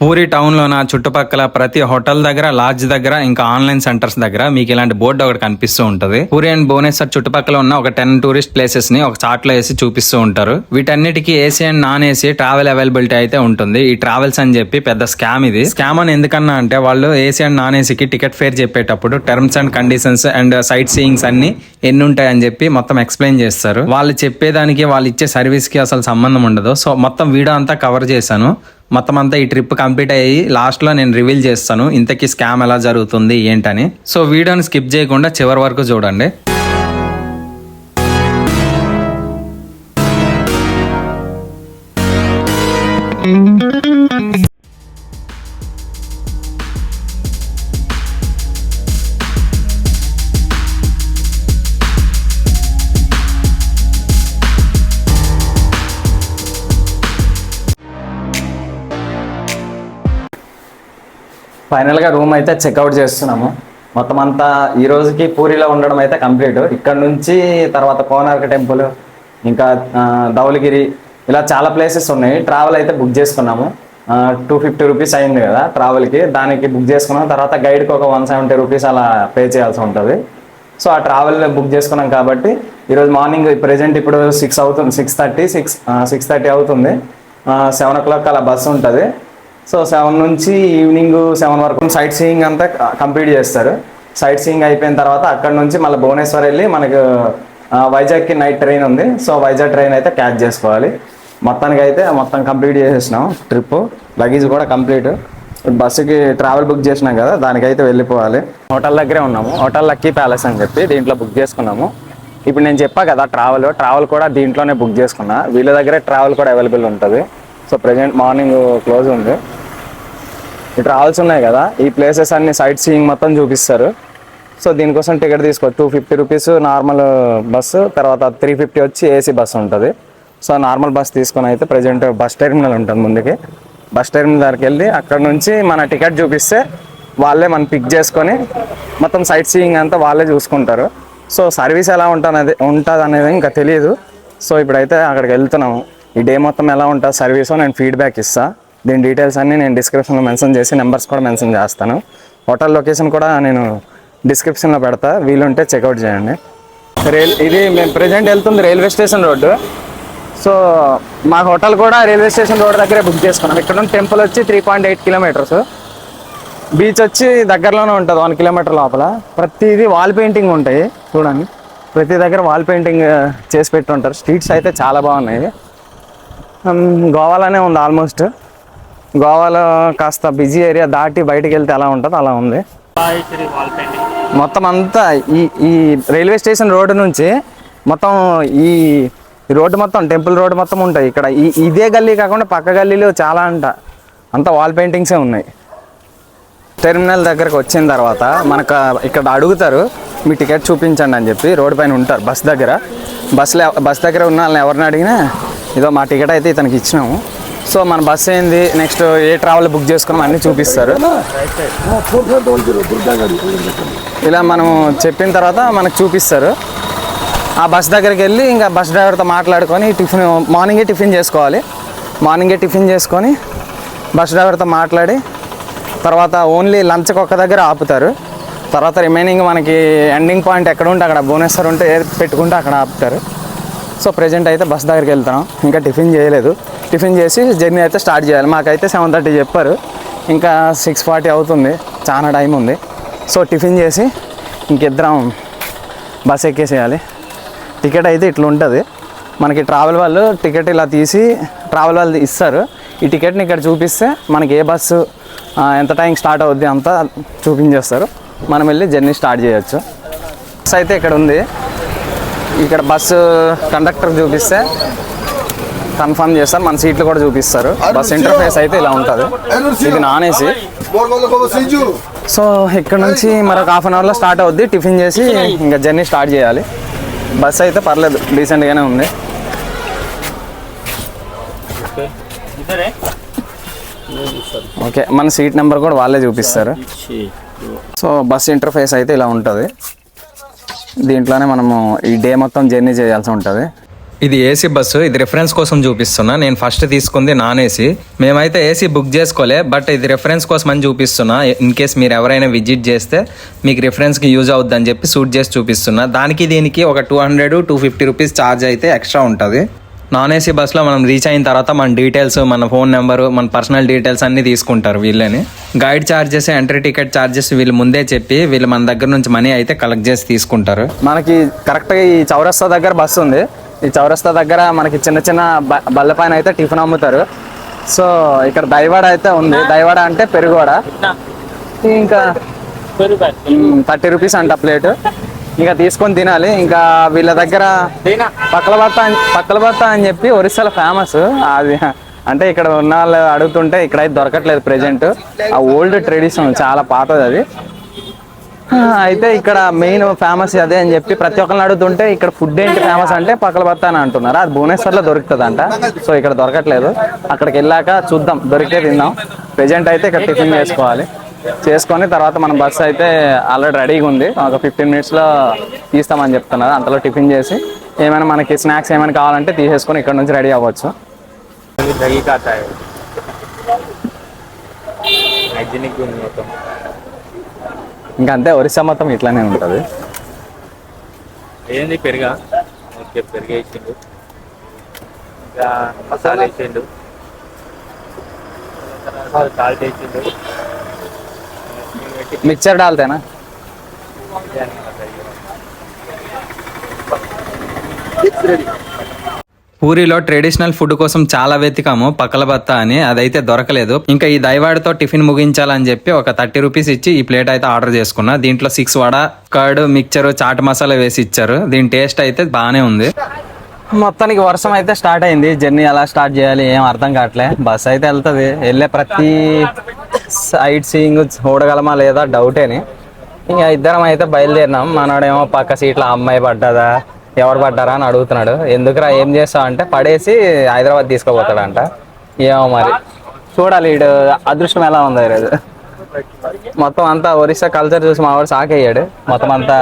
పూరి టౌన్లో నా చుట్టుపక్కల ప్రతి హోటల్ దగ్గర లాడ్జ్ దగ్గర ఇంకా ఆన్లైన్ సెంటర్స్ దగ్గర మీకు ఇలాంటి బోర్డు ఒకటి కనిపిస్తూ ఉంటుంది. పూరి అండ్ భువనేశ్వర్ చుట్టుపక్కల ఉన్న ఒక టెన్ టూరిస్ట్ ప్లేసెస్ని ఒక చార్ట్లో వేసి చూపిస్తూ ఉంటారు. వీటన్నిటికీ AC and non AC travel availability అయితే ఉంటుంది. ఈ ట్రావెల్స్ అని చెప్పి పెద్ద స్కామ్ ఇది. స్కామ్ అని ఎందుకన్నా అంటే వాళ్ళు ఏసీ అండ్ నాన్ ఏసీకి టికెట్ ఫేర్ చెప్పేటప్పుడు terms and conditions and sight seeings అన్ని ఎన్ని ఉంటాయని చెప్పి మొత్తం ఎక్స్ప్లెయిన్ చేస్తారు. వాళ్ళు చెప్పేదానికి వాళ్ళు ఇచ్చే సర్వీస్కి అసలు సంబంధం ఉండదు. సో మొత్తం వీడియో అంతా కవర్ చేశాను. మొత్తం అంతా ఈ ట్రిప్ కంప్లీట్ అయ్యి లాస్ట్లో నేను రివీల్ చేస్తాను. ఇంతకీ స్కామ్ ఎలా జరుగుతుంది ఏంటని. సో వీడియోని స్కిప్ చేయకుండా చివరి వరకు చూడండి. ఫైనల్గా రూమ్ అయితే చెక్అవుట్ చేస్తున్నాము. మొత్తం అంతా ఈ రోజుకి పూరిలో ఉండడం అయితే కంప్లీట్ ఇక్కడ నుంచి తర్వాత కోనార్క టెంపుల్ ఇంకా ఆ, ధవళగిరి ఇలా చాలా ప్లేసెస్ ఉన్నాయి. ట్రావెల్ అయితే బుక్ చేసుకున్నాము. టూ ఫిఫ్టీ రూపీస్ అయింది కదా ట్రావెల్కి దానికి బుక్ చేసుకున్నాం. తర్వాత గైడ్కి ఒక వన్ సెవెంటీ రూపీస్ అలా పే చేయాల్సి ఉంటుంది. సో ఆ ట్రావెల్ బుక్ చేసుకున్నాం కాబట్టి ఈరోజు మార్నింగ్ ప్రెజెంట్ ఇప్పుడు సిక్స్ అవుతుంది six thirty six six thirty అవుతుంది. సెవెన్ ఓ క్లాక్ అలా బస్సు ఉంటుంది. సో సెవెన్ నుంచి ఈవినింగ్ సెవెన్ వరకు సైట్ సీయింగ్ అంతా కంప్లీట్ చేస్తారు. సైట్ సీయింగ్ అయిపోయిన తర్వాత అక్కడ నుంచి మళ్ళీ భువనేశ్వర్ వెళ్ళి మనకు వైజాగ్కి నైట్ ట్రైన్ ఉంది. సో వైజాగ్ ట్రైన్ అయితే క్యాచ్ చేసుకోవాలి. మొత్తానికి అయితే మొత్తం కంప్లీట్ చేసేసినాం ట్రిప్. లగేజ్ కూడా కంప్లీట్. బస్సుకి ట్రావెల్ బుక్ చేసినాం కదా దానికైతే వెళ్ళిపోవాలి. హోటల్ దగ్గరే ఉన్నాము. హోటల్ లక్కీ ప్యాలెస్ అని చెప్పి దీంట్లో బుక్ చేసుకున్నాము. ఇప్పుడు నేను చెప్పా కదా ట్రావెల్. ట్రావెల్ కూడా దీంట్లోనే బుక్ చేసుకున్నా. వీళ్ళ దగ్గరే ట్రావెల్ కూడా అవైలబుల్ ఉంటుంది. సో ప్రజెంట్ మార్నింగ్ క్లోజ్ ఉంది. ఈ ట్రావెల్స్ ఉన్నాయి కదా ఈ ప్లేసెస్ అన్ని సైట్ సీయింగ్ మొత్తం చూపిస్తారు. సో దీనికోసం టికెట్ తీసుకో two fifty rupees normal bus తర్వాత త్రీ ఫిఫ్టీ వచ్చి ఏసీ బస్సు ఉంటుంది. సో నార్మల్ బస్ తీసుకొని అయితే ప్రజెంట్ బస్ టెర్మినల్ ఉంటుంది ముందుకి. బస్ టెర్మినల్ దగ్గరికి వెళ్ళి అక్కడ నుంచి మన టికెట్ చూపిస్తే వాళ్ళే మనం పిక్ చేసుకొని మొత్తం సైట్ సీయింగ్ అంతా వాళ్ళే చూసుకుంటారు. సో సర్వీస్ ఎలా ఉంటుంది ఉంటుంది అనేది ఇంకా తెలియదు సో ఇప్పుడైతే అక్కడికి వెళ్తున్నాము. ఈ డే మొత్తం ఎలా ఉంటుంది సర్వీస్ నేను ఫీడ్బ్యాక్ ఇస్తా. దీని డీటెయిల్స్ అన్ని నేను డిస్క్రిప్షన్లో మెన్షన్ చేసి నెంబర్స్ కూడా మెన్షన్ చేస్తాను. హోటల్ లొకేషన్ కూడా నేను డిస్క్రిప్షన్లో పెడతా. వీలుంటే చెక్అవుట్ చేయండి. రైల్ ఇది మేము ప్రజెంట్ వెళ్తుంది రైల్వే స్టేషన్ రోడ్డు. సో మా హోటల్ కూడా రైల్వే స్టేషన్ రోడ్ దగ్గరే బుక్ చేసుకున్నాం. ఇక్కడ నుండి టెంపుల్ వచ్చి three point eight kilometres beach వచ్చి దగ్గరలోనే ఉంటుంది వన్ కిలోమీటర్ లోపల. ప్రతిదీ వాల్ పెయింటింగ్ ఉంటాయి చూడండి. ప్రతి దగ్గర వాల్ పెయింటింగ్ చేసి పెట్టి ఉంటారు స్ట్రీట్స్ అయితే చాలా బాగున్నాయి. గోవాలోనే ఉంది ఆల్మోస్ట్. గోవాలో కాస్త బిజీ ఏరియా దాటి బయటికి వెళ్తే ఎలా ఉంటుందో అలా ఉంది. మొత్తం అంతా ఈ ఈ రైల్వే స్టేషన్ రోడ్డు నుంచి మొత్తం ఈ రోడ్డు మొత్తం టెంపుల్ రోడ్డు మొత్తం ఉంటాయి ఇక్కడ. ఈ ఇదే గల్లీ కాకుండా పక్క గల్లీలో చాలా అంట. అంతా వాల్ పెయింటింగ్సే ఉన్నాయి. టెర్మినల్ దగ్గరకు వచ్చిన తర్వాత మనకు ఇక్కడ అడుగుతారు మీ టికెట్ చూపించండి అని చెప్పి రోడ్ పైన ఉంటారు బస్ దగ్గర. బస్లో బస్ దగ్గర ఉన్న వాళ్ళని ఎవరిని అడిగినా ఇదో మా టికెట్ అయితే ఇతనికి ఇచ్చినాము. సో మన బస్ ఏంది? నెక్స్ట్ ఏ ట్రావెల్ బుక్ చేసుకున్నాం అన్నీ చూపిస్తారు. ఇలా మనం చెప్పిన తర్వాత మనకు చూపిస్తారు. ఆ బస్ దగ్గరికి వెళ్ళి ఇంకా బస్ డ్రైవర్తో మాట్లాడుకొని టిఫిన్ మార్నింగే టిఫిన్ చేసుకోవాలి. మార్నింగే టిఫిన్ చేసుకొని బస్ డ్రైవర్తో మాట్లాడి తర్వాత ఓన్లీ లంచ్కి ఒక్క దగ్గర ఆపుతారు. తర్వాత రిమైనింగ్ మనకి ఎండింగ్ పాయింట్ ఎక్కడ ఉంటే అక్కడ భువనేశ్వర్ ఉంటే ఏది పెట్టుకుంటే అక్కడ ఆపుతారు. సో ప్రజెంట్ అయితే బస్ దగ్గరికి వెళ్తున్నాం. ఇంకా టిఫిన్ చేయలేదు. టిఫిన్ చేసి జర్నీ అయితే స్టార్ట్ చేయాలి. మాకైతే సెవెన్ థర్టీ చెప్పారు. ఇంకా సిక్స్ ఫార్టీ అవుతుంది. చాలా టైం ఉంది. సో టిఫిన్ చేసి ఇంకిద్దరం బస్ ఎక్కేసేయాలి. టికెట్ అయితే ఇట్లా ఉంటుంది మనకి ట్రావెల్ వాళ్ళు టికెట్ ఇలా తీసి ట్రావెల్ వాళ్ళు ఇస్తారు. ఈ టికెట్ని ఇక్కడ చూపిస్తే మనకి ఏ బస్సు ఎంత టైం స్టార్ట్ అవుద్ది అంతా చూపించేస్తారు. మనం వెళ్ళి జర్నీ స్టార్ట్ చేయొచ్చు. బస్ అయితే ఇక్కడ ఉంది ఇక్కడ బస్సు కండక్టర్ చూపిస్తే కన్ఫర్మ్ చేస్తారు. మన సీట్లు కూడా చూపిస్తారు. బస్ ఇంటర్ఫేస్ అయితే ఇలా ఉంటుంది. ఇది నాన్ ఏసీ సో ఇక్కడ నుంచి మరొక హాఫ్ అన్ అవర్లో స్టార్ట్ అవుద్ది. టిఫిన్ చేసి ఇంకా జర్నీ స్టార్ట్ చేయాలి. బస్ అయితే పర్లేదు. డీసెంట్గానే ఉంది. ఓకే మన సీట్ నెంబర్ కూడా వాళ్ళే చూపిస్తారు. సో బస్ ఇంటర్ఫేస్ అయితే ఇలా ఉంటుంది. దీంట్లోనే మనము ఈ డే మొత్తం జర్నీ చేయాల్సి ఉంటుంది. ఇది ఏసీ బస్సు ఇది రిఫరెన్స్ కోసం చూపిస్తున్నా. నేను ఫస్ట్ తీసుకుంది నాన్ ఏసీ. మేమైతే ఏసీ బుక్ చేసుకోలే బట్ ఇది రిఫరెన్స్ కోసం అని చూపిస్తున్నా. ఇన్ కేస్ మీరు ఎవరైనా విజిట్ చేస్తే మీకు రిఫరెన్స్కి యూజ్ అవుద్ది అని చెప్పి సూట్ చేసి చూపిస్తున్నా. దానికి దీనికి ఒక two hundred two fifty rupees charge అయితే ఎక్స్ట్రా ఉంటుంది. నాన్ ఏసీ బస్సులో మనం రీచ్ అయిన తర్వాత మన డీటెయిల్స్ మన ఫోన్ నెంబరు మన పర్సనల్ డీటెయిల్స్ అన్నీ తీసుకుంటారు వీళ్ళని. Guide charges entry ticket charges వీళ్ళు ముందే చెప్పి వీళ్ళు మన దగ్గర నుంచి మనీ అయితే కలెక్ట్ చేసి తీసుకుంటారు. మనకి కరెక్ట్గా ఈ చౌరస్తా దగ్గర బస్సు ఉంది. ఈ చౌరస్తా దగ్గర మనకి చిన్న చిన్న బ- బల్ల పైన అయితే టిఫిన్ అమ్ముతారు. సో ఇక్కడ దైవాడ అయితే ఉంది. దైవాడ అంటే పెరుగువాడ ఇంకా థర్టీ రూపీస్ అంట ప్లేట్. ఇంకా తీసుకొని తినాలి. ఇంకా వీళ్ళ దగ్గర పక్కల అని- పక్కల బత్త అని చెప్పి ఒరిస్సాలో ఫేమస్ అది అంటే ఇక్కడ ఉన్న వాళ్ళు అడుగుతుంటే ఇక్కడైతే దొరకట్లేదు ప్రెజెంట్ ఆ ఓల్డ్ ట్రెడిషన్ చాలా పాతది అది. అయితే ఇక్కడ మెయిన్ ఫేమస్ అదే అని చెప్పి ప్రతి ఒక్కరిని అడుగుతుంటే ఇక్కడ ఫుడ్ ఏంటి ఫేమస్ అంటే పక్కల బత్త అని అంటున్నారు. అది భువనేశ్వర్లో దొరుకుతుందంట. సో ఇక్కడ దొరకట్లేదు. అక్కడికి వెళ్ళాక చూద్దాం. దొరికితే తిందాం. ప్రెజెంట్ అయితే ఇక్కడ టిఫిన్ చేసుకోవాలి. చేసుకొని తర్వాత మన బస్సు అయితే ఆల్రెడీ రెడీగా ఉంది. ఒక ఫిఫ్టీన్ మినిట్స్లో తీస్తామని చెప్తున్నారు. అంతలో టిఫిన్ చేసి ఏమైనా మనకి స్నాక్స్ ఏమైనా కావాలంటే తీసేసుకొని ఇక్కడ నుంచి రెడీ అవ్వచ్చు. ఇంకా అంతే ఒరిస్సా మొత్తం ఇట్లానే ఉంటుంది. ఏంది పెరిగా? పెరిగా ఇచ్చిండు మసాలా ఇచ్చిండు సాల్ట్ ఇచ్చిండు मिक्सचर डालते हैं ना పూరిలో ట్రెడిషనల్ ఫుడ్ కోసం చాలా వెతికాము పక్కల బత్త అని అదైతే దొరకలేదు. ఇంకా ఈ దైవాడితో టిఫిన్ ముగించాలని చెప్పి ఒక థర్టీ రూపీస్ ఇచ్చి ఈ ప్లేట్ అయితే ఆర్డర్ చేసుకున్నా. దీంట్లో six vada curd mixture chaat masala వేసి ఇచ్చారు. దీని టేస్ట్ అయితే బాగానే ఉంది. మొత్తానికి వర్షం అయితే స్టార్ట్ అయింది. జర్నీ ఎలా స్టార్ట్ చేయాలి ఏం అర్థం కావట్లే. బస్ అయితే వెళ్తుంది. వెళ్ళే ప్రతి సైట్ సీయింగ్ చూడగలమా లేదా డౌటేని ఇంకా ఇద్దరం అయితే బయలుదేరినాం. మనోడేమో పక్క సీట్లో అమ్మాయి పడ్డదా ఎవరు పడ్డారా అని అడుగుతున్నాడు. ఎందుకురా ఏం చేస్తావు అంటే పడేసి హైదరాబాద్ తీసుకోపోతాడంట. ఏమో మరి. చూడాలి ఇడు అదృష్టం ఎలా ఉందో ఈరోజు. మొత్తం అంతా ఒరిస్సా కల్చర్ చూసి మా వాడు షాక్ అయ్యాడు. మొత్తం అంతా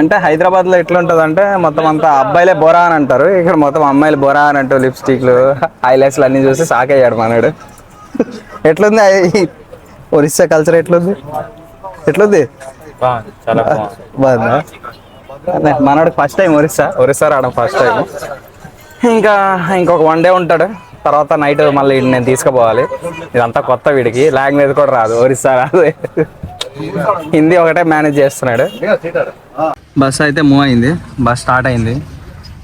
అంటే హైదరాబాద్లో ఎట్లుంటది అంటే మొత్తం అంతా అబ్బాయిలే బొరా అని అంటారు. ఇక్కడ మొత్తం అమ్మాయిలు బొరా అని అంటూ లిప్స్టిక్లు హైలైట్స్లు అన్ని చూసి షాక్ అయ్యాడు మనడు. ఎట్లుంది ఒరిస్సా కల్చర్ ఎట్లుంది? ఎట్లుంది? బాగుంది అదే మనోడికి ఫస్ట్ టైం ఒరిస్సా? ఒరిస్సా రావడం ఫస్ట్ టైం ఇంకా ఇంకొక వన్ డే ఉంటాడు. తర్వాత నైట్ మళ్ళీ నేను తీసుకుపోవాలి. ఇదంతా కొత్త వీడికి. లాంగ్వేజ్ కూడా రాదు. ఒరిస్సా రాదు. హిందీ ఒకటే మేనేజ్ చేస్తున్నాడు. బస్ అయితే మూవ్ అయింది. బస్ స్టార్ట్ అయింది.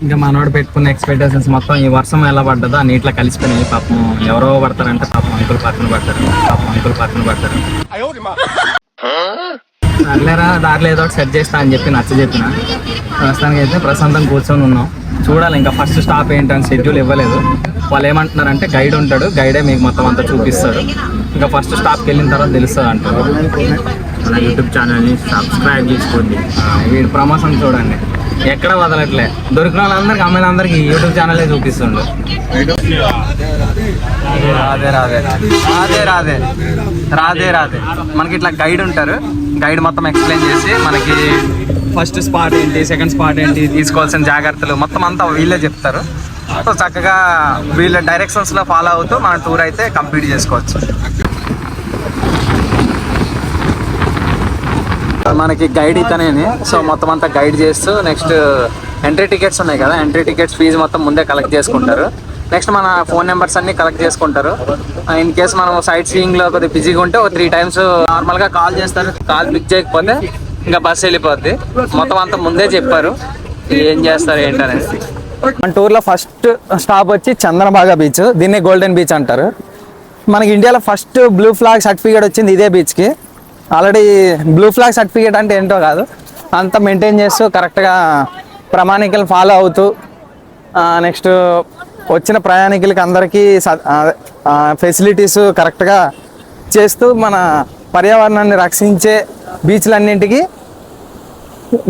ఇంకా మనోడు పెట్టుకున్న ఎక్స్పెక్టేషన్స్ మొత్తం ఈ వర్షం ఎలా పడ్డదో ఆ నీటిలో కలిసిపోయినాయి. పాపం ఎవరో పడతారంటే పాపం అంకుల్ పక్కన పడతారు. పాపం అంకుల్ పక్కన పడతారు. సర్లేరా దారిలో ఏదో ఒకటి సెట్ చేస్తా అని చెప్పి నచ్చ చెప్పిన. ప్రస్తుతానికి అయితే ప్రశాంతం కూర్చొని ఉన్నాం. చూడాలి ఇంకా ఫస్ట్ స్టాప్ ఏంటని షెడ్యూల్ ఇవ్వలేదు. వాళ్ళు ఏమంటున్నారంటే గైడ్ ఉంటాడు. గైడే మీకు మొత్తం అంతా చూపిస్తాడు. ఇంకా ఫస్ట్ స్టాప్కి వెళ్ళిన తర్వాత తెలుస్తుంది అంటారు. మన యూట్యూబ్ ఛానల్ని సబ్స్క్రైబ్ చేసుకోండి. వీడి ప్రమోషన్ చూడండి. ఎక్కడ వదలట్లే. దొరికిన వాళ్ళందరికి అమ్మాయిలందరికీ యూట్యూబ్ ఛానలే చూపిస్తుండు. రాదే రాదే రాదే రాదే రాదే రాదే మనకి ఇట్లా గైడ్ ఉంటారు. గైడ్ మొత్తం ఎక్స్ప్లెయిన్ చేసి మనకి ఫస్ట్ స్పాట్ ఏంటి సెకండ్ స్పాట్ ఏంటి తీసుకోవాల్సిన జాగ్రత్తలు మొత్తం అంతా వీళ్ళే చెప్తారు. సో చక్కగా వీళ్ళ డైరెక్షన్స్లో ఫాలో అవుతూ మన టూర్ అయితే కంప్లీట్ చేసుకోవచ్చు. మనకి గైడ్ ఇతనేని. సో మొత్తం అంతా గైడ్ చేస్తూ నెక్స్ట్ ఎంట్రీ టికెట్స్ ఉన్నాయి కదా. ఎంట్రీ టికెట్స్ ఫీజు మొత్తం ముందే కలెక్ట్ చేసుకుంటారు. నెక్స్ట్ మన ఫోన్ నెంబర్స్ అన్ని కలెక్ట్ చేసుకుంటారు. Uh, ఇన్ కేస్ మనం సైట్ సీయింగ్లో కొద్దిగా బిజీగా ఉంటే ఒక త్రీ టైమ్స్ నార్మల్గా కాల్ చేస్తారు. కాల్ పిక్ చేయకపోతే ఇంకా బస్ వెళ్ళిపోద్ది. మొత్తం అంతా ముందే చెప్పారు. ఏం చేస్తారు ఏంటనేసి మన టూర్లో ఫస్ట్ స్టాప్ వచ్చి చంద్రబాగా బీచ్ దీన్నే గోల్డెన్ బీచ్ అంటారు. మనకి ఇండియాలో ఫస్ట్ బ్లూ ఫ్లాగ్ సర్టిఫికేట్ వచ్చింది ఇదే బీచ్కి ఆల్రెడీ బ్లూ ఫ్లాగ్ సర్టిఫికేట్ అంటే ఏంటో కాదు. అంతా మెయింటైన్ చేస్తూ కరెక్ట్గా ప్రమాణికలు ఫాలో అవుతూ నెక్స్ట్ వచ్చిన ప్రయాణికులకి అందరికీ ఫెసిలిటీస్ కరెక్ట్గా చేస్తూ మన పర్యావరణాన్ని రక్షించే బీచ్లన్నింటికి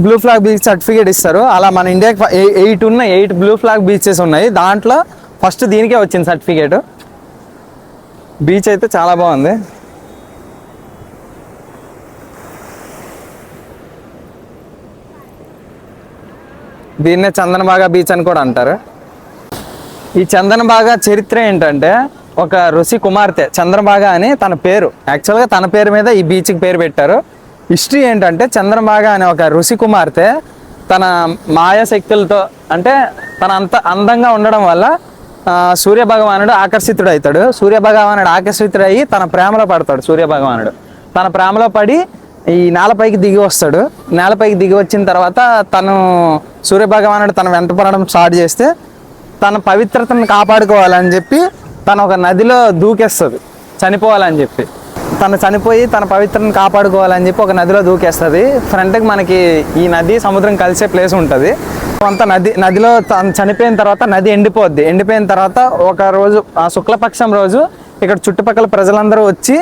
బ్లూ ఫ్లాగ్ బీచ్ సర్టిఫికేట్ ఇస్తారు. అలా మన ఇండియాకి ఎయిట్ ఉన్న ఎయిట్ బ్లూ ఫ్లాగ్ బీచెస్ ఉన్నాయి. దాంట్లో ఫస్ట్ దీనికే వచ్చింది సర్టిఫికేట్ బీచ్ అయితే చాలా బాగుంది. దీన్నే చందనబాగా బీచ్ అని కూడా అంటారు. ఈ చందనబాగా చరిత్ర ఏంటంటే ఒక ఋషి కుమార్తె చంద్రబాగా అని తన పేరు యాక్చువల్గా తన పేరు మీద ఈ బీచ్కి పేరు పెట్టారు. హిస్టరీ ఏంటంటే చంద్రబాగా అనే ఒక ఋషి కుమార్తె తన మాయాశక్తులతో అంటే తన అంత అందంగా ఉండడం వల్ల సూర్యభగవానుడు సూర్య భగవానుడు ఆకర్షితుడు అవుతాడు సూర్య భగవానుడు ఆకర్షితుడు తన ప్రేమలో పడతాడు సూర్య భగవానుడు తన ప్రేమలో పడి ఈ నేలపైకి దిగి వస్తాడు. నేలపైకి దిగి వచ్చిన తర్వాత తను సూర్య భగవానుడు తన వెంట పడడం స్టార్ట్ చేస్తే తన పవిత్రతను కాపాడుకోవాలని చెప్పి తను ఒక నదిలో దూకేస్తుంది. చనిపోవాలని చెప్పి. తను చనిపోయి తన పవిత్రతను కాపాడుకోవాలని చెప్పి ఒక నదిలో దూకేస్తుంది. ఫ్రంట్కి మనకి ఈ నది సముద్రం కలిసే ప్లేస్ ఉంటుంది. కొంత నది నదిలో తను చనిపోయిన తర్వాత నది ఎండిపోద్ది. ఎండిపోయిన తర్వాత ఒక రోజు ఆ శుక్లపక్షం రోజు ఇక్కడ చుట్టుపక్కల ప్రజలందరూ వచ్చి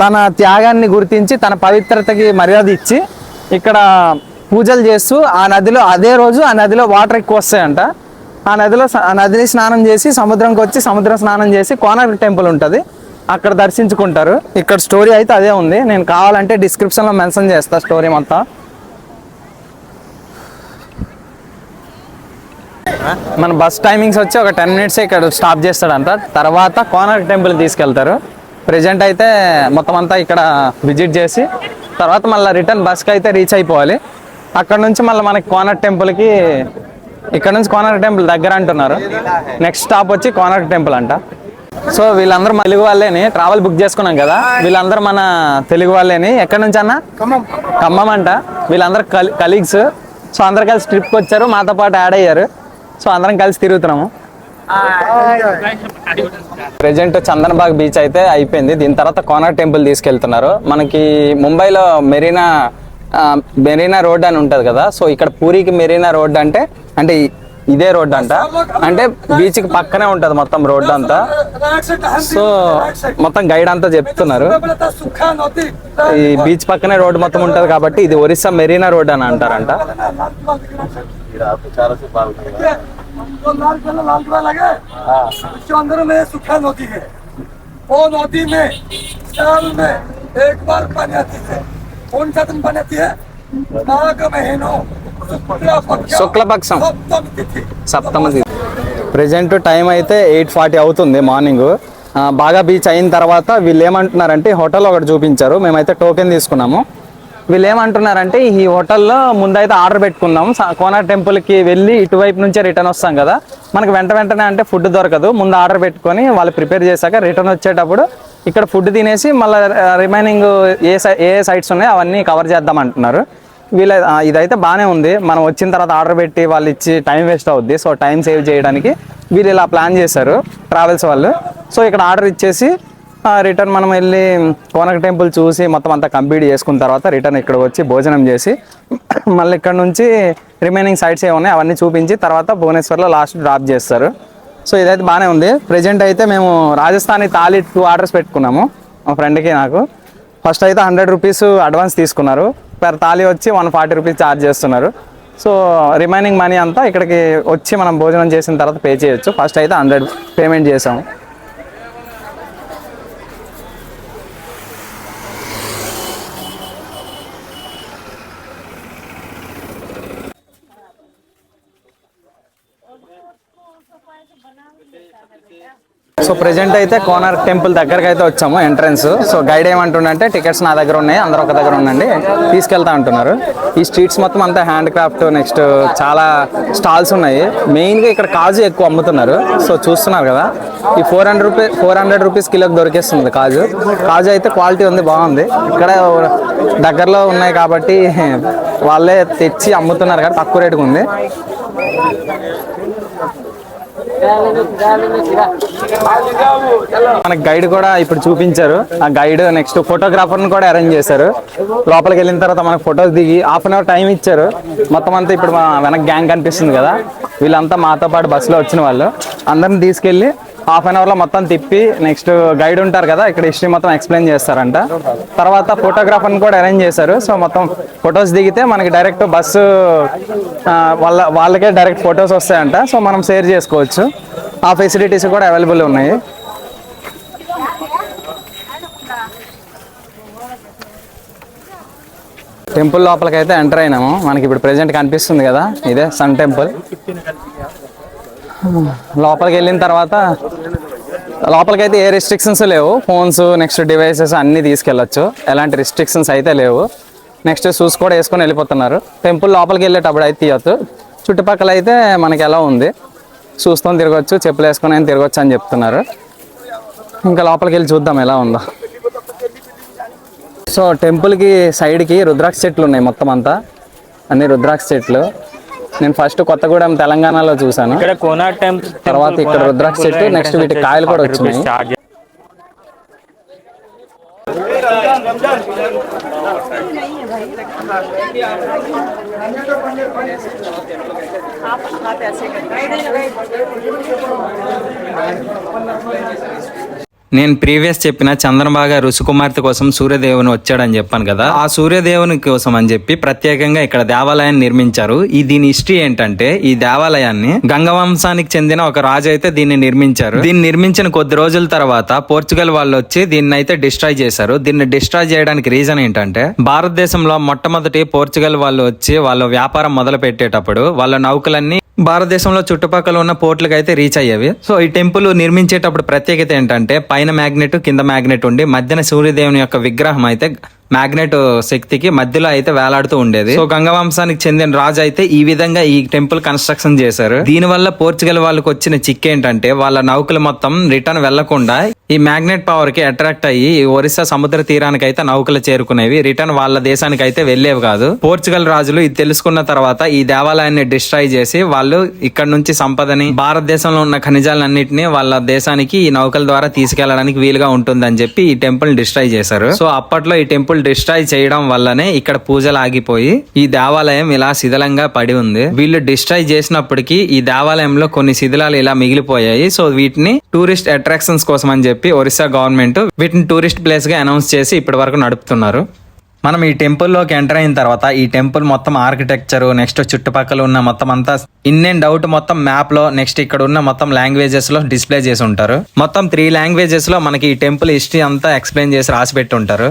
తన త్యాగాన్ని గుర్తించి తన పవిత్రతకి మర్యాద ఇచ్చి ఇక్కడ పూజలు చేస్తూ ఆ నదిలో అదే రోజు ఆ నదిలో వాటర్ ఎక్కువ వస్తాయంట. ఆ నదిలో ఆ నదిని స్నానం చేసి సముద్రంకి వచ్చి సముద్ర స్నానం చేసి కోనర్ టెంపుల్ ఉంటుంది. అక్కడ దర్శించుకుంటారు. ఇక్కడ స్టోరీ అయితే అదే ఉంది. నేను కావాలంటే డిస్క్రిప్షన్లో మెన్షన్ చేస్తా స్టోరీ మొత్తం. మన బస్ టైమింగ్స్ వచ్చి ఒక టెన్ మినిట్స్ ఇక్కడ స్టాప్ చేస్తాడంట. తర్వాత కోనర్ టెంపుల్ తీసుకెళ్తారు. ప్రజెంట్ అయితే మొత్తం అంతా ఇక్కడ విజిట్ చేసి తర్వాత మళ్ళీ రిటర్న్ బస్కి అయితే రీచ్ అయిపోవాలి. అక్కడ నుంచి మళ్ళీ మనకి కోనర్ టెంపుల్కి ఇక్కడ నుంచి కోనర్ టెంపుల్ దగ్గర అంటున్నారు. నెక్స్ట్ స్టాప్ వచ్చి కోనర్ టెంపుల్ అంట. సో వీళ్ళందరూ తెలుగు వాళ్ళేని ట్రావెల్ బుక్ చేసుకున్నాం కదా. వీళ్ళందరూ మన తెలుగు వాళ్ళేని. ఎక్కడి నుంచి అన్న? ఖమ్మం. అంట. వీళ్ళందరూ కలీగ్స్ సో అందరు కలిసి ట్రిప్కి వచ్చారు. మాతో పాటు యాడ్ అయ్యారు. సో అందరం కలిసి తిరుగుతున్నాము. ప్రెజెంట్ చందన్బాగ్ బీచ్ అయితే అయిపోయింది. దీని తర్వాత కోనర్ టెంపుల్ తీసుకెళ్తున్నారు. మనకి ముంబైలో మెరీనా మెరీనా రోడ్ అని ఉంటుంది కదా. సో ఇక్కడ పూరికి మెరీనా రోడ్ అంటే అంటే ఇదే రోడ్ అంట. అంటే బీచ్కి పక్కనే ఉంటది మొత్తం రోడ్ అంతా. సో మొత్తం గైడ్ అంతా చెప్తున్నారు. ఈ బీచ్ పక్కనే రోడ్ మొత్తం ఉంటది కాబట్టి ఇది ఒరిస్సా మెరీనా రోడ్ అని అంటారంట. तो लाल किला लाल किला लगे उसके अंदर में सुखा नदी है वो नदी में साल में एक बार पानी आती है कौन सा दिन पानी आती है माघ महीनों शुक्ला पक्ष శుక్లపక్షం सप्तम तिथि సప్తమది ప్రజెంట్ టైం అయితే ఎయిట్ ఫార్టీ అవుతుంది మార్నింగ్ బాగా బీచ్ అయిన తర్వాత వీళ్ళు ఏమంటున్నారంటే హోటల్ ఒకటి చూపించారు మేమైతే టోకెన్ తీసుకున్నాము వీళ్ళు ఏమంటున్నారంటే ఈ హోటల్లో ముందైతే ఆర్డర్ పెట్టుకుందాం. కోనా కోనార్ టెంపుల్కి వెళ్ళి ఇటువైపు నుంచే రిటర్న్ వస్తాం కదా. మనకు వెంట వెంటనే అంటే ఫుడ్ దొరకదు. ముందు ఆర్డర్ పెట్టుకొని వాళ్ళు ప్రిపేర్ చేశాక రిటర్న్ వచ్చేటప్పుడు ఇక్కడ ఫుడ్ తినేసి మళ్ళీ రిమైనింగ్ ఏ సై ఏ సైట్స్ ఉన్నాయో అవన్నీ కవర్ చేద్దాం అంటున్నారు వీళ్ళ ఇదైతే బాగానే ఉంది. మనం వచ్చిన తర్వాత ఆర్డర్ పెట్టి వాళ్ళు ఇచ్చి టైం వేస్ట్ అవుద్ది. సో టైం సేవ్ చేయడానికి వీళ్ళు ఇలా ప్లాన్ చేశారు ట్రావెల్స్ వాళ్ళు. సో ఇక్కడ ఆర్డర్ ఇచ్చేసి రిటర్న్ మనం వెళ్ళి కోనక టెంపుల్ చూసి మొత్తం అంతా కంప్లీట్ చేసుకున్న తర్వాత రిటర్న్ ఇక్కడ వచ్చి భోజనం చేసి మళ్ళీ ఇక్కడ నుంచి రిమైనింగ్ సైట్స్ ఏ ఉన్నాయి అవన్నీ చూపించి తర్వాత భువనేశ్వర్లో లాస్ట్ డ్రాప్ చేస్తారు. సో ఇదైతే బాగానే ఉంది. ప్రజెంట్ అయితే మేము రాజస్థానీ తాలి టూ ఆర్డర్స్ పెట్టుకున్నాము. మా ఫ్రెండ్కి నాకు. ఫస్ట్ అయితే హండ్రెడ్ రూపీస్ అడ్వాన్స్ తీసుకున్నారు. పర్ తాళి వచ్చి వన్ ఫార్టీ రూపీస్ ఛార్జ్ చేస్తున్నారు. సో రిమైనింగ్ మనీ అంతా ఇక్కడికి వచ్చి మనం భోజనం చేసిన తర్వాత పే చేయొచ్చు. ఫస్ట్ అయితే హండ్రెడ్ పేమెంట్ చేసాము. సో ప్రెజెంట్ అయితే కోనార్ టెంపుల్ దగ్గరకు అయితే వచ్చాము ఎంట్రన్స్ సో గైడ్ ఏమంటుండంటే టికెట్స్ నా దగ్గర ఉన్నాయి అందరూ ఒక దగ్గర ఉండండి. తీసుకెళ్తా అంటున్నారు. ఈ స్ట్రీట్స్ మొత్తం అంతా హ్యాండ్ క్రాఫ్ట్ నెక్స్ట్ చాలా స్టాల్స్ ఉన్నాయి. మెయిన్గా ఇక్కడ కాజు ఎక్కువ అమ్ముతున్నారు. సో చూస్తున్నారు కదా ఈ four hundred rupees four hundred rupees కిలోకి దొరికేస్తుంది కాజు. కాజు అయితే క్వాలిటీ ఉంది బాగుంది. ఇక్కడ దగ్గరలో ఉన్నాయి కాబట్టి వాళ్ళే తెచ్చి అమ్ముతున్నారు కానీ తక్కువ రేటుకు ఉంది. మనకు గైడ్ కూడా ఇప్పుడు చూపించారు. ఆ గైడ్ నెక్స్ట్ ఫోటోగ్రాఫర్ని కూడా అరేంజ్ చేశారు. లోపలికి వెళ్ళిన తర్వాత మనకు ఫొటోస్ దిగి హాఫ్ అన్ అవర్ టైం ఇచ్చారు. మొత్తం అంతా ఇప్పుడు మా వెనక గ్యాంగ్ కనిపిస్తుంది కదా. వీళ్ళంతా మాతో పాటు బస్సులో వచ్చిన వాళ్ళు. అందరిని తీసుకెళ్ళి హాఫ్ అన్ అవర్లో మొత్తం తిప్పి నెక్స్ట్ గైడ్ ఉంటారు కదా ఇక్కడ హిస్టరీ మొత్తం ఎక్స్ప్లెయిన్ చేస్తారంట. తర్వాత ఫోటోగ్రాఫర్ని కూడా అరేంజ్ చేశారు. సో మొత్తం ఫొటోస్ దిగితే మనకి డైరెక్ట్ బస్సు వాళ్ళ వాళ్ళకే డైరెక్ట్ ఫొటోస్ వస్తాయంట. సో మనం షేర్ చేసుకోవచ్చు. ఆ ఫెసిలిటీస్ కూడా అవైలబుల్ ఉన్నాయి. టెంపుల్ లోపలికైతే ఎంటర్ అయినాము. మనకి ఇప్పుడు ప్రెజెంట్ కనిపిస్తుంది కదా ఇదే సన్ టెంపుల్ లోపలికి వెళ్ళిన తర్వాత లోపలికి అయితే ఏ రెస్ట్రిక్షన్స్ లేవు. ఫోన్స్ నెక్స్ట్ డివైసెస్ అన్నీ తీసుకెళ్ళొచ్చు. ఎలాంటి రెస్ట్రిక్షన్స్ అయితే లేవు. నెక్స్ట్ షూస్ కూడా వేసుకొని వెళ్ళిపోతున్నారు. టెంపుల్ లోపలికి వెళ్ళేటప్పుడు అయితే తీయొచ్చు చుట్టుపక్కల అయితే మనకి ఎలా ఉంది? చూస్తూ తిరగచ్చు చెప్పులు వేసుకొని అయినా తిరగచ్చు అని చెప్తున్నారు. ఇంకా లోపలికి వెళ్ళి చూద్దాం ఎలా ఉందో. సో టెంపుల్కి సైడ్కి రుద్రాక్ష చెట్లు ఉన్నాయి మొత్తం అంతా. అన్ని రుద్రాక్ష చెట్లు. నేను ఫస్ట్ కొత్తగూడెం తెలంగాణలో చూశాను. ఇక్కడ కోనార్ టెంపుల్ తర్వాత ఇక్కడ రుద్రాక్ష చెట్టు నెక్స్ట్ వీటి కాయలు కూడా వచ్చినాయి. నేను ప్రీవియస్ చెప్పిన చంద్రబాగా ఋషికుమార్తె కోసం సూర్యదేవుని వచ్చాడని చెప్పాను కదా. ఆ సూర్యదేవుని కోసం అని చెప్పి ప్రత్యేకంగా ఇక్కడ దేవాలయాన్ని నిర్మించారు. ఈ దీని హిస్టరీ ఏంటంటే ఈ దేవాలయాన్ని గంగవంశానికి చెందిన ఒక రాజు అయితే దీన్ని నిర్మించారు. దీన్ని నిర్మించిన కొద్ది రోజుల తర్వాత పోర్చుగల్ వాళ్ళు వచ్చి దీన్ని అయితే డిస్ట్రాయ్ చేశారు. దీన్ని డిస్ట్రాయ్ చేయడానికి రీజన్ ఏంటంటే భారతదేశంలో మొట్టమొదటి పోర్చుగల్ వాళ్ళు వచ్చి వాళ్ళ వ్యాపారం మొదలు పెట్టేటప్పుడు వాళ్ళ నౌకలన్నీ భారతదేశంలో చుట్టుపక్కల ఉన్న పోర్ట్లకు అయితే రీచ్ అయ్యేవి. సో ఈ టెంపుల్ నిర్మించేటప్పుడు ప్రత్యేకత ఏంటంటే పైన మ్యాగ్నెట్ కింద మ్యాగ్నెట్ ఉండి మధ్యన సూర్యదేవుని యొక్క విగ్రహం అయితే మ్యాగ్నెట్ శక్తికి మధ్యలో అయితే వేలాడుతూ ఉండేది. సో గంగవంశానికి చెందిన రాజు అయితే ఈ విధంగా ఈ టెంపుల్ కన్స్ట్రక్షన్ చేశారు. దీని వల్ల పోర్చుగల్ వాళ్ళకి వచ్చిన చిక్ ఏంటంటే వాళ్ళ నౌకలు మొత్తం రిటర్న్ వెళ్ళకుండా ఈ మ్యాగ్నెట్ పవర్కి అట్రాక్ట్ అయ్యి ఒరిస్సా సముద్ర తీరానికి అయితే నౌకలు చేరుకునేవి. రిటర్న్ వాళ్ళ దేశానికి అయితే వెళ్ళేవి కాదు. పోర్చుగల్ రాజులు ఇది తెలుసుకున్న తర్వాత ఈ దేవాలయాన్ని డిస్ట్రాయ్ చేసి వాళ్ళు ఇక్కడ నుంచి సంపదని భారతదేశంలో ఉన్న ఖనిజాలన్నింటినీ వాళ్ళ దేశానికి ఈ నౌకల ద్వారా తీసుకెళ్ళడానికి వీలుగా ఉంటుందని చెప్పి ఈ టెంపుల్ డిస్ట్రాయ్ చేశారు. సో అప్పట్లో ఈ టెంపుల్ డిస్ట్రాయ్ చేయడం వల్లనే ఇక్కడ పూజలు ఆగిపోయి ఈ దేవాలయం ఇలా శిథిలంగా పడి ఉంది. వీళ్ళు డిస్ట్రాయ్ చేసినప్పటికీ ఈ దేవాలయంలో కొన్ని శిథిలాలు ఇలా మిగిలిపోయాయి. సో వీటిని టూరిస్ట్ అట్రాక్షన్స్ కోసం అని చెప్పి ఒరిస్సా గవర్నమెంట్ వీటిని టూరిస్ట్ ప్లేస్గా అనౌన్స్ చేసి ఇప్పటి వరకు నడుపుతున్నారు. మనం ఈ టెంపుల్లోకి ఎంటర్ అయిన తర్వాత ఈ టెంపుల్ మొత్తం ఆర్కిటెక్చర్ నెక్స్ట్ చుట్టుపక్కల ఉన్న మొత్తం అంతా ఇన్ అండ్ అవుట్ మొత్తం మ్యాప్లో నెక్స్ట్ ఇక్కడ ఉన్న మొత్తం లాంగ్వేజెస్లో డిస్ప్లే చేసి ఉంటారు. మొత్తం త్రీ లాంగ్వేజెస్లో మనకి ఈ టెంపుల్ హిస్టరీ అంతా ఎక్స్ప్లెయిన్ చేసి రాసి పెట్టి ఉంటారు.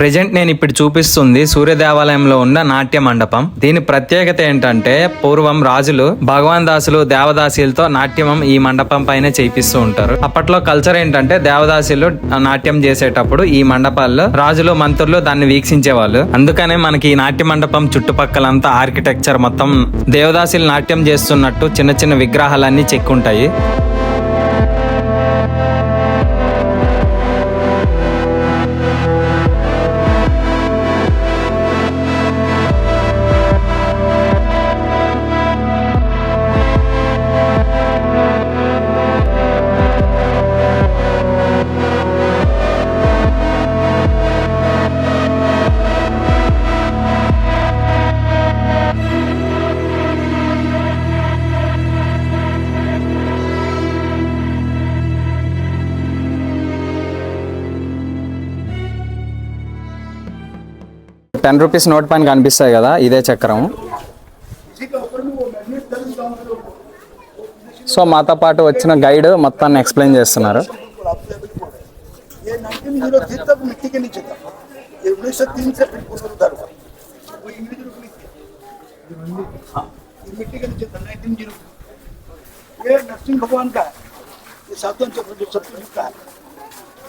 ప్రెజెంట్ నేను ఇప్పుడు చూపిస్తుంది సూర్య దేవాలయంలో ఉన్న నాట్య మండపం. దీని ప్రత్యేకత ఏంటంటే పూర్వం రాజులు భగవాన్ దాసులు దేవదాసులతో నాట్యం ఈ మండపం పైన చేయిస్తూ ఉంటారు. అప్పట్లో కల్చర్ ఏంటంటే దేవదాసులు నాట్యం చేసేటప్పుడు ఈ మండపాల్లో రాజులు మంత్రులు దాన్ని వీక్షించేవాళ్ళు. అందుకనే మనకి ఈ నాట్య మండపం చుట్టుపక్కలంతా ఆర్కిటెక్చర్ మొత్తం దేవదాసులు నాట్యం చేస్తున్నట్టు చిన్న చిన్న విగ్రహాలన్నీ చెక్కుంటాయి. టెన్ రూపీస్ నోట్ పైన కనిపిస్తాయి కదా ఇదే చక్రం సో మాతో పాటు వచ్చిన గైడ్ మొత్తాన్ని ఎక్స్ప్లెయిన్ చేస్తున్నారు ये नाइनटीन जीरो थ्री तक मिट्टी के नीचे था ये उन्नीस सौ तीन से फिर पुनरुद्धार हुआ वो इंडिविजुअल नहीं थे हाँ ये मिट्टी के नीचे था नाइनटीन जीरो ये नरसिंह भगवान का है ये सातवां चक्र जो सप्तयुग का है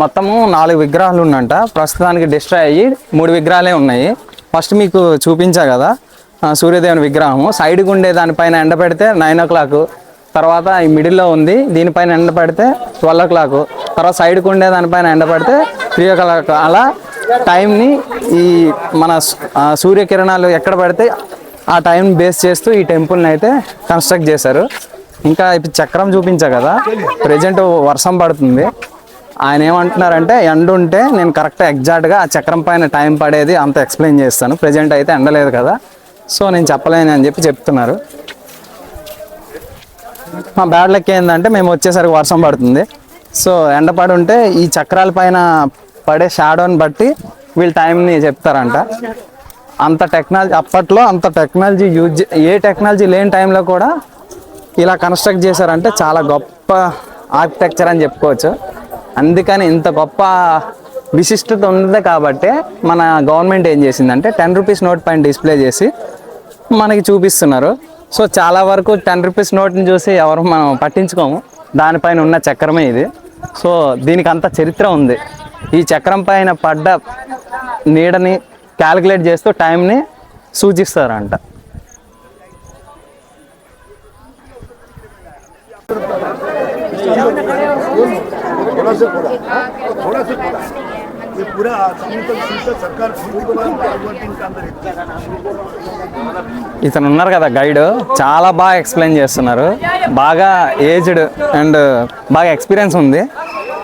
మొత్తము నాలుగు విగ్రహాలు ఉన్నంట ప్రస్తుతానికి డిస్ట్రాయ్ అయ్యి మూడు విగ్రహాలే ఉన్నాయి. ఫస్ట్ మీకు చూపించా కదా సూర్యదేవుని విగ్రహము. సైడ్కి ఉండే దానిపైన ఎండ పెడితే నైన్ ఓ క్లాక్ తర్వాత ఈ మిడిల్లో ఉంది దీనిపైన ఎండ పెడితే ట్వెల్వ్ ఓ క్లాక్ తర్వాత సైడ్కి ఉండే దానిపైన ఎండ పెడితే త్రీ ఓ క్లాక్ అలా టైంని ఈ మన సూర్యకిరణాలు ఎక్కడ పడితే ఆ టైం బేస్ చేస్తూ ఈ టెంపుల్ని అయితే కన్స్ట్రక్ట్ చేశారు. ఇంకా ఇప్పుడు చక్రం చూపించా కదా ప్రజెంట్ వర్షం పడుతుంది. ఆయన ఏమంటున్నారంటే ఎండ ఉంటే నేను కరెక్ట్ ఎగ్జాక్ట్గా ఆ చక్రం పైన టైం పడేది అంత ఎక్స్ప్లెయిన్ చేస్తాను. ప్రజెంట్ అయితే ఎండలేదు కదా. సో నేను చెప్పలేను అని చెప్పి చెప్తున్నారు. మా బ్యాడ్ లెక్క ఏంటంటే మేము వచ్చేసరికి వర్షం పడుతుంది. సో ఎండ పడి ఉంటే ఈ చక్రాల పైన పడే షాడోని బట్టి వీళ్ళు టైంని చెప్తారంట. అంత టెక్నాలజీ అప్పట్లో అంత టెక్నాలజీ యూజ్ ఏ టెక్నాలజీ లేని టైంలో కూడా ఇలా కన్స్ట్రక్ట్ చేశారంటే చాలా గొప్ప ఆర్కిటెక్చర్ అని చెప్పుకోవచ్చు. అందుకని ఇంత గొప్ప విశిష్టత ఉంది కాబట్టి మన గవర్నమెంట్ ఏం చేసిందంటే టెన్ రూపీస్ నోట్ పైన డిస్ప్లే చేసి మనకి చూపిస్తున్నారు. సో చాలా వరకు టెన్ రూపీస్ నోట్ని చూసి ఎవరు మనం పట్టించుకోము. దానిపైన ఉన్న చక్రమే ఇది. సో దీనికి అంత చరిత్ర ఉంది. ఈ చక్రం పైన పడ్డ నీడని క్యాలిక్యులేట్ చేస్తూ టైంని సూచిస్తారంట. थोड़ा से खोला थोड़ा से खोला ये पूरा समुद्र शीतल सरकार पूरी को दिन के अंदर ఇతను ఉన్నారు కదా గైడ్ చాలా బాగా ఎక్స్ప్లెయిన్ చేస్తున్నారు బాగా ఏజ్డ్ అండ్ బాగా ఎక్స్పీరియన్స్ ఉంది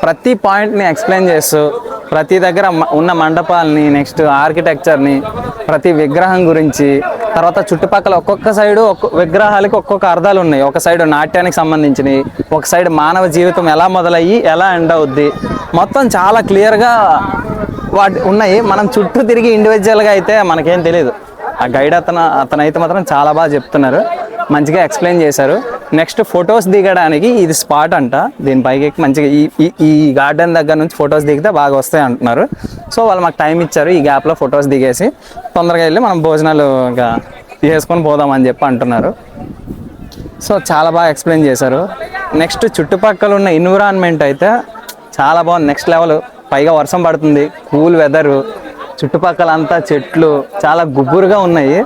ప్రతి పాయింట్ని ఎక్స్ప్లెయిన్ చేస్తూ ప్రతి దగ్గర ఉన్న మండపాలని నెక్స్ట్ ఆర్కిటెక్చర్ని ప్రతి విగ్రహం గురించి తర్వాత చుట్టుపక్కల ఒక్కొక్క సైడు ఒక్కొక్క విగ్రహాలకి ఒక్కొక్క అర్థాలు ఉన్నాయి. ఒక సైడ్ నాట్యానికి సంబంధించినవి ఒక సైడ్ మానవ జీవితం ఎలా మొదలయ్యి ఎలా ఎండ్ అవుద్ది. మొత్తం చాలా క్లియర్గా వాటి ఉన్నాయి. మనం చుట్టూ తిరిగి ఇండివిజువల్గా అయితే మనకేం తెలియదు ఆ గైడ్ అతను అతనైతే మాత్రం చాలా బాగా చెప్తున్నారు. మంచిగా ఎక్స్ప్లెయిన్ చేశారు. నెక్స్ట్ ఫొటోస్ దిగడానికి ఇది స్పాట్ అంట. దీని పైకి ఎక్కి మంచిగా ఈ ఈ- గార్డెన్ దగ్గర నుంచి ఫొటోస్ దిగితే బాగా వస్తాయి అంటున్నారు. సో వాళ్ళు మాకు టైం ఇచ్చారు ఈ గ్యాప్లో ఫొటోస్ దిగేసి తొందరగా వెళ్ళి మనం భోజనాలు ఇంకా చేసుకొని పోదామని చెప్పి అంటున్నారు. సో చాలా బాగా ఎక్స్ప్లెయిన్ చేశారు. నెక్స్ట్ చుట్టుపక్కల ఉన్న ఎన్విరాన్మెంట్ అయితే చాలా బాగుంది. నెక్స్ట్ లెవెల్ పైగా వర్షం పడుతుంది కూల్ వెదరు చుట్టుపక్కల అంతా చెట్లు చాలా గుబ్బురుగా ఉన్నాయి.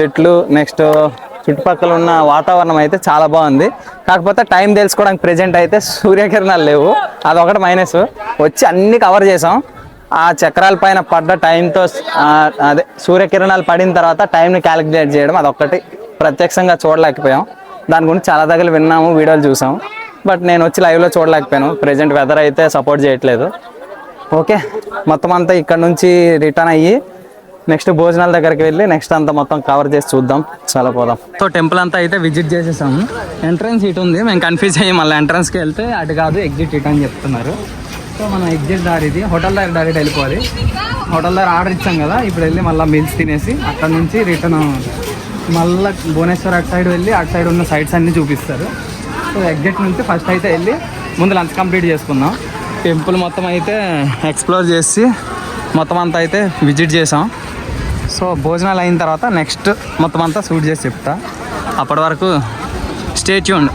చెట్లు నెక్స్ట్ చుట్టుపక్కల ఉన్న వాతావరణం అయితే చాలా బాగుంది. కాకపోతే టైం తెలుసుకోవడానికి ప్రెజెంట్ అయితే సూర్యకిరణాలు లేవు. అదొకటి మైనస్ వచ్చి అన్ని కవర్ చేసాం. ఆ చక్రాల పైన పడ్డ టైంతో అదే సూర్యకిరణాలు పడిన తర్వాత టైంని క్యాలిక్యులేట్ చేయడం అదొక్కటి ప్రత్యక్షంగా చూడలేకపోయాం. దాని గురించి చాలా దగ్గర విన్నాము వీడియోలు చూసాం బట్ నేను వచ్చి లైవ్లో చూడలేకపోయాను. ప్రజెంట్ వెదర్ అయితే సపోర్ట్ చేయట్లేదు. ఓకే మొత్తం అంతా ఇక్కడ నుంచి రిటర్న్ అయ్యి నెక్స్ట్ భోజనాల దగ్గరికి వెళ్ళి నెక్స్ట్ అంతా మొత్తం కవర్ చేసి చూద్దాం. చాలా పోదాం. సో టెంపుల్ అంతా అయితే విజిట్ చేసేసాము. ఎంట్రన్స్ ఇటు ఉంది. మేము కన్ఫ్యూజ్ అయ్యి మళ్ళీ ఎంట్రన్స్కి వెళ్తే అటు కాదు ఎగ్జిట్ ఇటు అని చెప్తున్నారు. సో మనం ఎగ్జిట్ దారి ఇది. హోటల్ దగ్గర డైరెక్ట్ వెళ్ళిపోవాలి. హోటల్ దగ్గర ఆర్డర్ ఇచ్చాం కదా ఇప్పుడు వెళ్ళి మళ్ళీ మీల్స్ తినేసి అక్కడ నుంచి రిటర్న్ మళ్ళీ భువనేశ్వర్ అటు సైడ్ వెళ్ళి అటు సైడ్ ఉన్న సైట్స్ అన్నీ చూపిస్తారు. సో ఎగ్జిట్ నుంచి ఫస్ట్ అయితే వెళ్ళి ముందు లంచ్ కంప్లీట్ చేసుకుందాం. టెంపుల్ మొత్తం అయితే ఎక్స్ప్లోర్ చేసి మొత్తం అంతా అయితే విజిట్ చేసాం. సో భోజనాలు అయిన తర్వాత నెక్స్ట్ మొత్తం అంతా షూట్ చేసి చెప్తా. అప్పటి వరకు స్టేట్యూన్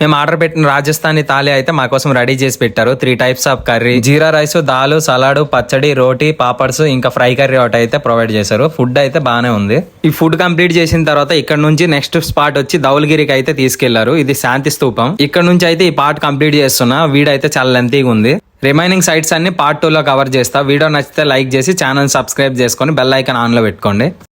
మేము ఆర్డర్ పెట్టిన రాజస్థానీ థాలీ అయితే మా కోసం రెడీ చేసి పెట్టారు. Three types of curry jeera rice దాలు salad పచ్చడి రోటీ పాపడ్స్ ఇంకా ఫ్రై కర్రీ ఒకటి అయితే ప్రొవైడ్ చేశారు. ఫుడ్ అయితే బాగానే ఉంది. ఈ ఫుడ్ కంప్లీట్ చేసిన తర్వాత ఇక్కడ నుంచి నెక్స్ట్ స్పాట్ వచ్చి ధౌలగిరికి అయితే తీసుకెళ్ళారు. ఇది శాంతి స్తూపం ఇక్కడ నుంచి అయితే ఈ పార్ట్ కంప్లీట్ చేస్తున్నా. వీడైతే చాలా లెంతీగా ఉంది. రిమైనింగ్ సైట్స్ అన్ని పార్ట్ టూలో కవర్ చేస్తా. వీడియో నచ్చితే లైక్ చేసి ఛానల్ సబ్స్క్రైబ్ చేసుకొని బెల్ ఐకాన్ ఆన్లో పెట్టుకోండి.